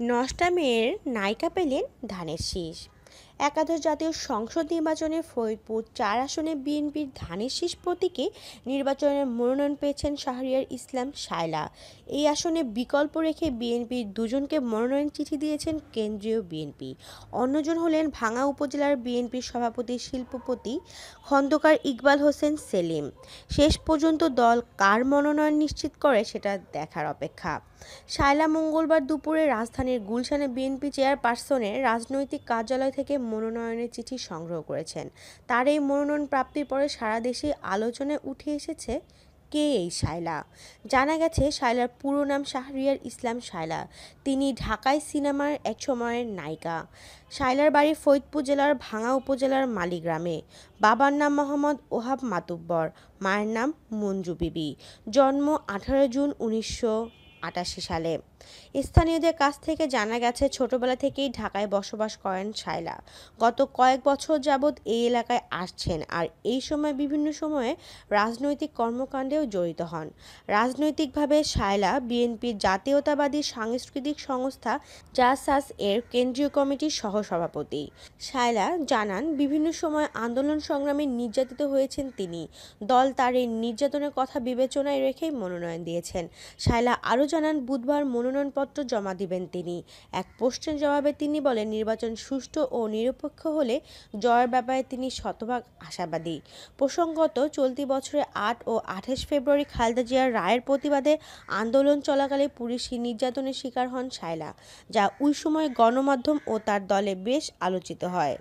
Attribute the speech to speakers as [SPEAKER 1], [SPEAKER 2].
[SPEAKER 1] নষ্টা মেয়ের নায়িকা পেলেন ধানের শীষ। একাদশ জাতীয় সংসদ নির্বাচনে ফরিদপুর চার আসনে বিএনপির ধানের শীষ প্রতীকে নির্বাচনের মনোনয়ন পেয়েছেন শাহরিয়ার ইসলাম শায়লা। এই আসনে বিকল্প রেখে বিএনপির দুজনকে মনোনয়ন চিঠি দিয়েছেন কেন্দ্রীয় বিএনপি। অন্যজন হলেন ভাঙা উপজেলার বিএনপির সভাপতি শিল্পপতি খন্দকার ইকবাল হোসেন সেলিম। শেষ পর্যন্ত দল কার মনোনয়ন নিশ্চিত করে সেটা দেখার অপেক্ষা। শায়লা মঙ্গলবার দুপুরে রাজধানীর গুলশানে বিএনপি চেয়ারপারসনের রাজনৈতিক কার্যালয় থেকে মনোনয়নের চিঠি সংগ্রহ করেছেন। তার এই মনোনয়ন প্রাপ্তির পরে সারা দেশে আলোচনায় উঠে এসেছে কে এই শায়লা জানা গেছে শায়লার পুরো নাম শাহরিয়ার ইসলাম শায়লা তিনি ঢাকায় সিনেমার এক সময়ের নায়িকা। শায়লার বাড়ি ফরিদপুর জেলার ভাঙা উপজেলার মালিগ্রামে বাবার নাম মোহাম্মদ ওহাব মাতুব্বর, মায়ের নাম মঞ্জু বিবি। জন্ম আঠারো জুন উনিশশো আটাশি সালে। স্থানীয়দের কাছ থেকে জানা গেছে, ছোটবেলা থেকেই ঢাকায় বসবাস করেন শায়লা। গত কয়েক বছর যাবৎ এই এলাকায় আসছেন আর এই সময় বিভিন্ন সময়ে রাজনৈতিক কর্মকাণ্ডেও জড়িত হন। রাজনৈতিকভাবে শায়লা বিএনপির জাতীয়তাবাদী সাংস্কৃতিক সংস্থা জাসাস এর কেন্দ্রীয় কমিটির সহসভাপতি। শায়লা জানান, বিভিন্ন সময় আন্দোলন সংগ্রামে নির্যাতিত হয়েছেন তিনি। দল তার এই নির্যাতনের কথা বিবেচনায় রেখেই মনোনয়ন দিয়েছেন। শায়লা আরও জানান, বুধবার মনোনয়নপত্র জমা দিবেন তিনি। এক প্রশ্নের জবাবে তিনি বলেন, নির্বাচন সুষ্ঠু ও নিরপেক্ষ হলে জয়ের ব্যাপারে তিনি শতভাগ আশাবাদী। প্রসঙ্গত, চলতি বছরে আট ও আঠাশ ফেব্রুয়ারি খালেদা জিয়ার রায়ের প্রতিবাদে আন্দোলন চলাকালে পুলিশি নির্যাতনের শিকার হন শায়লা, যা ওই সময় গণমাধ্যম ও তার দলে বেশ আলোচিত হয়।